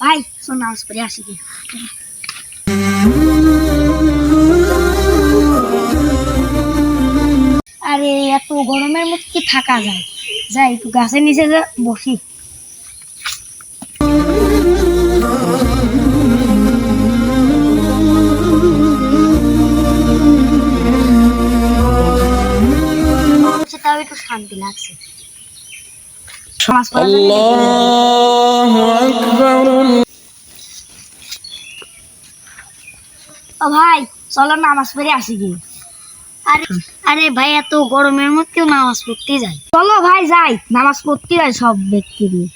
ভাই শোন নামাজ পড়ে আসি কি আরে এত গরমের মধ্যে কি থাকা যায়? যাই একটু গাছের নিচে যা বসি। তাও একটু শান্তি লাগছে। সমাজ ভাই, চলো নামাজ পড়ে আসি কি আরে আরে ভাই, এত গরমের মধ্যেও নামাজ পড়তে যাই। চলো ভাই, যাই। নামাজ পড়তে যাই সব ব্যক্তি দিয়ে।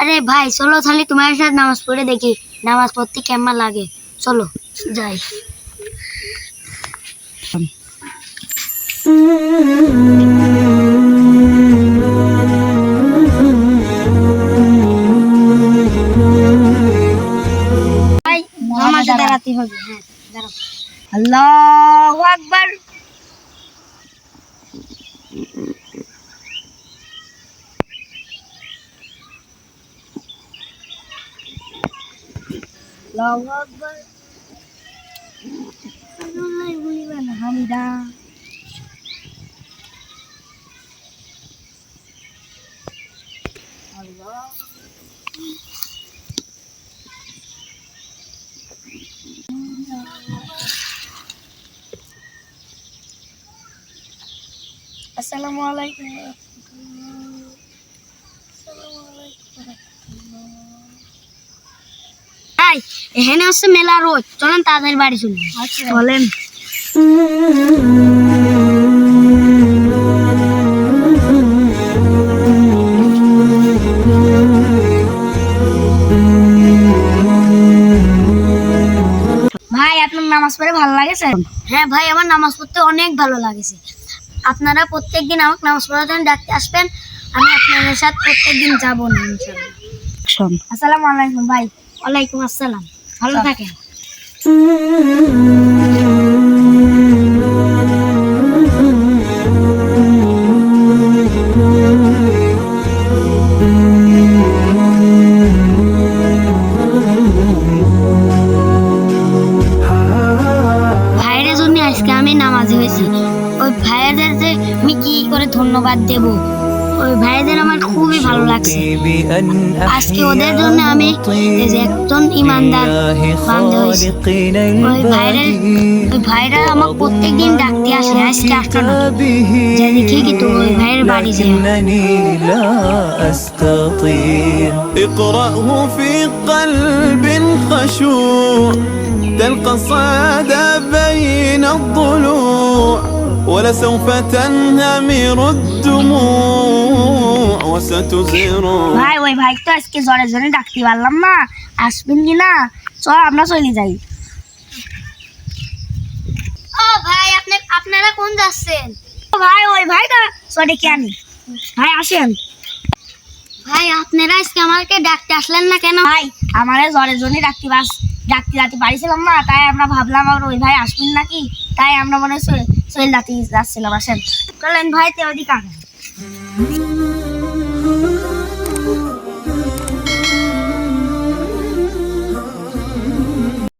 আরে ভাই, চলো তাহলে তোমার সাথে নামাজ পড়ে দেখি, নামাজ পড়তে কেমন লাগে। চলো, যাই। ভাই, নামাজে দাঁড়াতে হবে হ্যাঁ। আল্লাহু আকবার। আল্লাহু আকবার। আল্লাহু লিমান হামিদা। আসসালামু আলাইকুম। এখানে হচ্ছে মেলা রোদ চলেন তাদের বাড়ি চলুন চলেন ভাই আপনার নামাজ পড়ে ভালো লাগেছে? হ্যাঁ ভাই আমার নামাজ পড়তে অনেক ভালো লাগেছে। আপনারা প্রত্যেক দিন আমাকে নামাজ পড়ার জন্য ডাকতে আসবেন আমি আপনাদের সাথে প্রত্যেক দিন যাব না আসসালামু আলাইকুম ভাই। ওয়ালাইকুম আসসালাম। ভালো থাকেন। ওই ভাইয়েদের যে আমি কি করে ধন্যবাদ দেব ওই ভাইদের আমার খুবই ভালো লাগছে بأن আজকে ওদের জন্য আমি এই যে একজন ইমানদার বান্ধব হয়েছি ওই ভাইরা ওই ভাইরা আমার প্রত্যেকদিন ডাকতে আসে আজকে আসলো না যাই দেখি কিন্তু ওই ভাইয়ের বাড়ি যে لكنني لا أستطيع اقرأه في قلب خشوع تلقى الصعد بين الضلوع ولسوف تنهمر الدموع وستزير ভাই ওই ভাই তো আজকে জ্বরে জ্বরে ডাকতে পারলাম না আসবেন কি না চল আমরা চলে যাই ও ভাই আপনি আপনারা কোন যাচ্ছেন ভাই ওই ভাই তো চলে কে আনি ভাই আসেন ভাই আপনারা আজকে আমাকে ডাকতে আসলেন না কেন ভাই আমার জ্বরে জ্বরে ডাকতে বাস ডাকতে যাতে পারিছিলাম না তাই আমরা ভাবলাম আর ওই ভাই আসবেন নাকি তাই আমরা মনে হয় চলে যাতে যাচ্ছিলাম আসেন চলেন ভাই তে ওদিকে